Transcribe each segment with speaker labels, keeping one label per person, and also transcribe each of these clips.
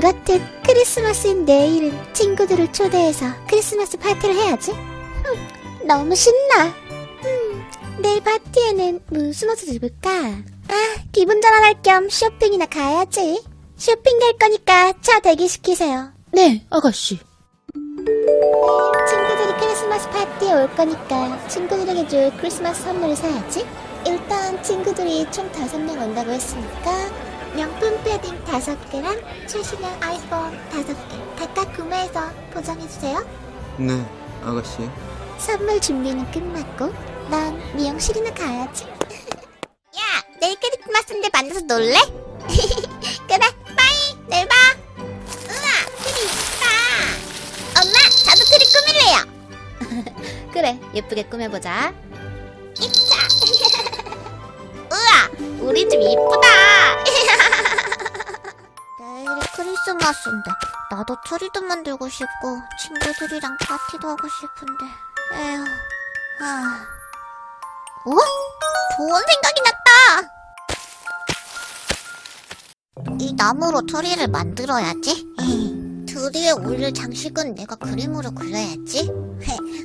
Speaker 1: 그렇듯 크리스마스인 내일은 친구들을 초대해서 크리스마스 파티를 해야지. 흠, 너무 신나. 음, 내일 파티에는 무슨 옷을 입을까? 아, 기분 전환할 겸 쇼핑이나 가야지. 쇼핑 갈 거니까 차 대기시키세요.
Speaker 2: 네, 아가씨.
Speaker 1: 친구들이 크리스마스 파티에 올 거니까 친구들에게 줄 크리스마스 선물을 사야지. 일단 친구들이 총 다섯 명 온다고 했으니까 명품 패딩 다섯 개랑 최신형 아이폰 다섯 개 각각 구매해서 포장해주세요.
Speaker 3: 네, 아가씨.
Speaker 1: 선물 준비는 끝났고 난 미용실이나 가야지. 야, 내일 크리스마스인데 만나서 놀래? 그래, 빠이, 내일 봐. 우와, 트리 있다. 엄마, 저도 트리 꾸밀래요.
Speaker 2: 그래, 예쁘게 꾸며보자.
Speaker 1: 이짜. 우와, 우리 집 이쁘다. 내일이 크리스마스인데 나도 트리도 만들고 싶고 친구들이랑 파티도 하고 싶은데 에휴. 아. 어? 좋은 생각이 났다. 이 나무로 트리를 만들어야지. 트리에 올릴 장식은 내가 그림으로 그려야지.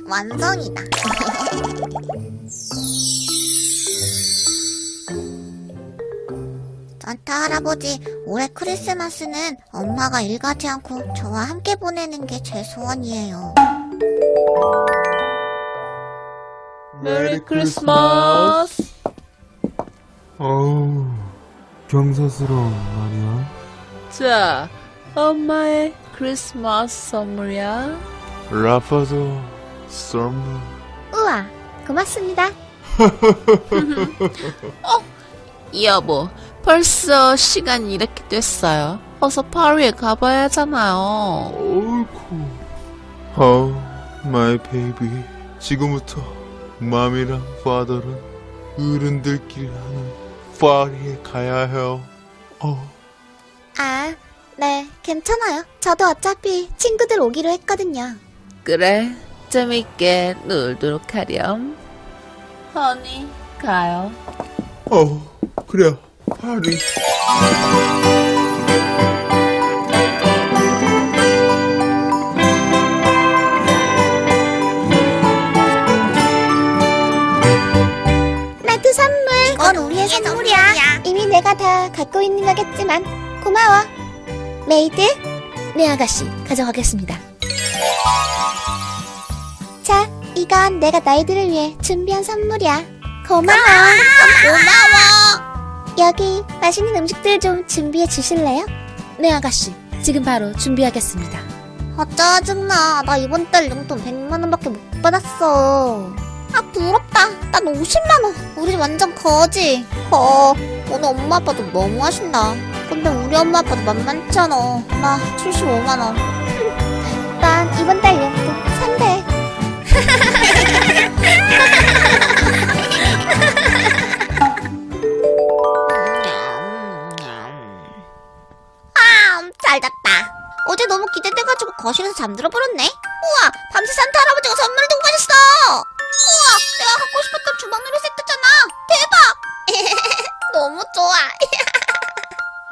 Speaker 1: 완성이다. 산타 할아버지, 올해 크리스마스는 엄마가 일 가지 않고 저와 함께 보내는 게 제 소원이에요.
Speaker 2: 메리 크리스마스.
Speaker 4: 어우, 경사스러운 말이야.
Speaker 2: 자, 엄마의 크리스마스 선물이야.
Speaker 4: 라파도 선물.
Speaker 1: 우와, 고맙습니다.
Speaker 2: 여보, 벌써 시간이 이렇게 됐어요. 어서 파리에 가봐야 하잖아요.
Speaker 4: 어이쿠. 어우, 마이 베이비. 지금부터 맘이랑 파더는 어른들끼리 하는 파리에 가야 해요. 어,
Speaker 1: 아, 네, 괜찮아요. 저도 어차피 친구들 오기로 했거든요.
Speaker 2: 그래, 재밌게 놀도록 하렴. 허니, 가요.
Speaker 4: 어, 그래. 파리.
Speaker 1: 나도 선물. 이건 우리의 선물이야. 이미 내가 다 갖고 있는 거겠지만 고마워. 메이드.
Speaker 2: 네, 아가씨, 가져가겠습니다.
Speaker 1: 자, 이건 내가 너희들을 위해 준비한 선물이야. 고마워. 고마워. 여기 맛있는 음식들 좀 준비해 주실래요?
Speaker 2: 네, 아가씨, 지금 바로 준비하겠습니다.
Speaker 1: 아 짜증나. 나 이번 달 용돈 100만 원밖에 못 받았어. 아 부럽다. 난 50만 원. 우리 집 완전 거지. 거. 오늘 엄마 아빠도 너무 하신다. 근데 우리 엄마 아빠도 만만찮아. 나 75만 원.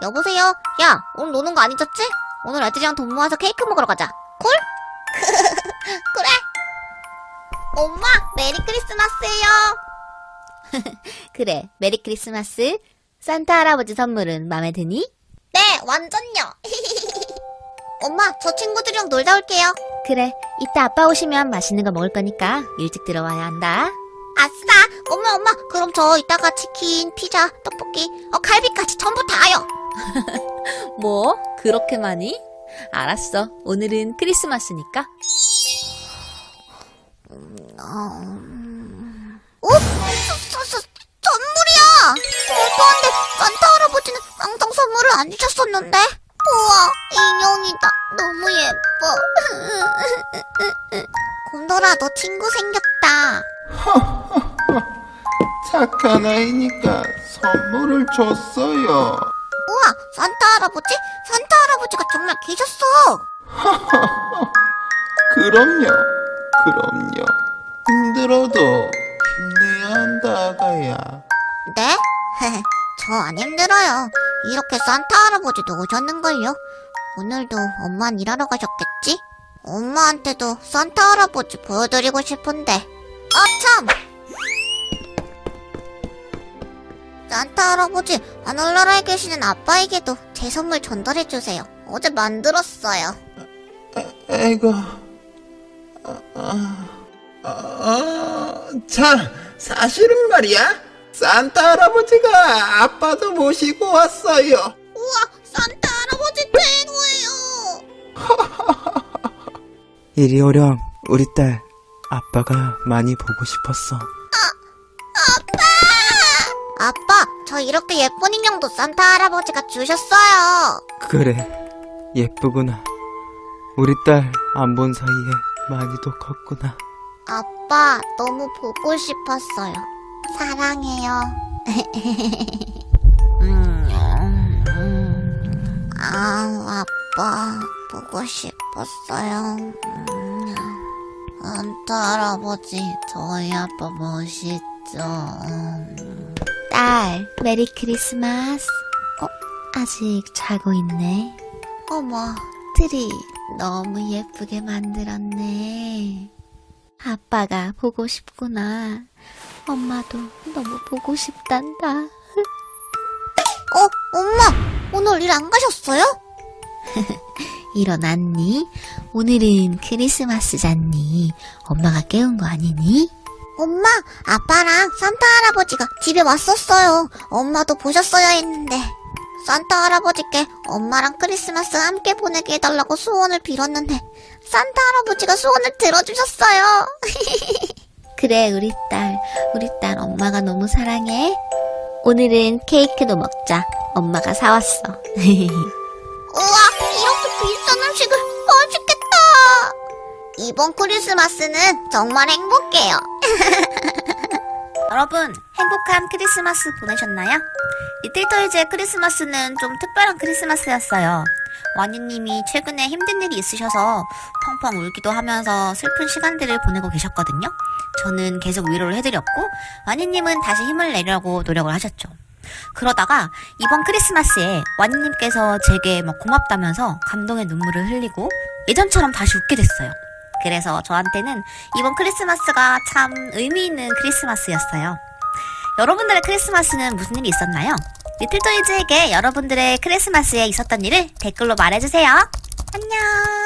Speaker 1: 여보세요. 야, 오늘 노는 거 안 잊었지? 오늘 애들이랑 돈 모아서 케이크 먹으러 가자. 콜? 그래. 엄마, 메리 크리스마스예요.
Speaker 2: 그래, 메리 크리스마스. 산타 할아버지 선물은 마음에 드니?
Speaker 1: 네, 완전요. 엄마, 저 친구들이랑 놀다 올게요.
Speaker 2: 그래, 이따 아빠 오시면 맛있는 거 먹을 거니까 일찍 들어와야 한다.
Speaker 1: 아싸! 엄마, 엄마, 그럼 저 이따가 치킨, 피자, 떡볶이, 어, 갈비까지 전부 다요!
Speaker 2: 뭐? 그렇게 많이? 알았어. 오늘은 크리스마스니까.
Speaker 1: 어? 서, 서, 서, 선물이야! 돼! 산타 할아버지는 쌍둥 선물을 안 주셨었는데? 우와, 인형이다. 너무 예뻐. 곰돌아, 너 친구 생겼다.
Speaker 4: 착한 아이니까 선물을 줬어요.
Speaker 1: 산타 할아버지? 산타 할아버지가 정말 계셨어!
Speaker 4: 그럼요, 그럼요. 힘들어도 힘내야 한다, 아가야.
Speaker 1: 네? 저 안 힘들어요. 이렇게 산타 할아버지도 오셨는걸요. 오늘도 엄마는 일하러 가셨겠지? 엄마한테도 산타 할아버지 보여드리고 싶은데. 아, 참! 산타 할아버지, 하늘나라에 계시는 아빠에게도 제 선물 전달해주세요. 어제 만들었어요.
Speaker 4: 아이고. 아, 아, 아, 자, 사실은 말이야. 산타 할아버지가 아빠도 모시고 왔어요.
Speaker 1: 우와, 산타 할아버지 최고예요!
Speaker 3: 이리 오렴, 우리 딸. 아빠가 많이 보고 싶었어.
Speaker 1: 저 이렇게 예쁜 인형도 산타 할아버지가 주셨어요.
Speaker 3: 그래, 예쁘구나. 우리 딸 안 본 사이에 많이도 컸구나.
Speaker 1: 아빠, 너무 보고 싶었어요. 사랑해요. 아, 아빠, 보고 싶었어요. 음, 산타 할아버지, 저희 아빠 멋있죠. 음.
Speaker 2: 딸, 메리 크리스마스. 어, 아직 자고 있네.
Speaker 1: 어머,
Speaker 2: 트리 너무 예쁘게 만들었네. 아빠가 보고 싶구나. 엄마도 너무 보고 싶단다.
Speaker 1: 어, 엄마, 오늘 일 안 가셨어요?
Speaker 2: 일어났니? 오늘은 크리스마스잖니. 엄마가 깨운 거 아니니?
Speaker 1: 엄마, 아빠랑 산타 할아버지가 집에 왔었어요. 엄마도 보셨어야 했는데. 산타 할아버지께 엄마랑 크리스마스 함께 보내게 해달라고 소원을 빌었는데, 산타 할아버지가 소원을 들어주셨어요.
Speaker 2: 그래, 우리 딸. 우리 딸 엄마가 너무 사랑해. 오늘은 케이크도 먹자. 엄마가 사왔어.
Speaker 1: 우와, 이렇게 비싼 음식을 맛있겠다. 이번 크리스마스는 정말 행복해요.
Speaker 2: 여러분, 행복한 크리스마스 보내셨나요? 리틀토이즈의 크리스마스는 좀 특별한 크리스마스였어요. 와니님이 최근에 힘든 일이 있으셔서 펑펑 울기도 하면서 슬픈 시간들을 보내고 계셨거든요. 저는 계속 위로를 해드렸고, 와니님은 다시 힘을 내려고 노력을 하셨죠. 그러다가 이번 크리스마스에 와니님께서 제게 막 고맙다면서 감동의 눈물을 흘리고 예전처럼 다시 웃게 됐어요. 그래서 저한테는 이번 크리스마스가 참 의미 있는 크리스마스였어요. 여러분들의 크리스마스는 무슨 일이 있었나요? 리틀토이즈에게 여러분들의 크리스마스에 있었던 일을 댓글로 말해주세요. 안녕!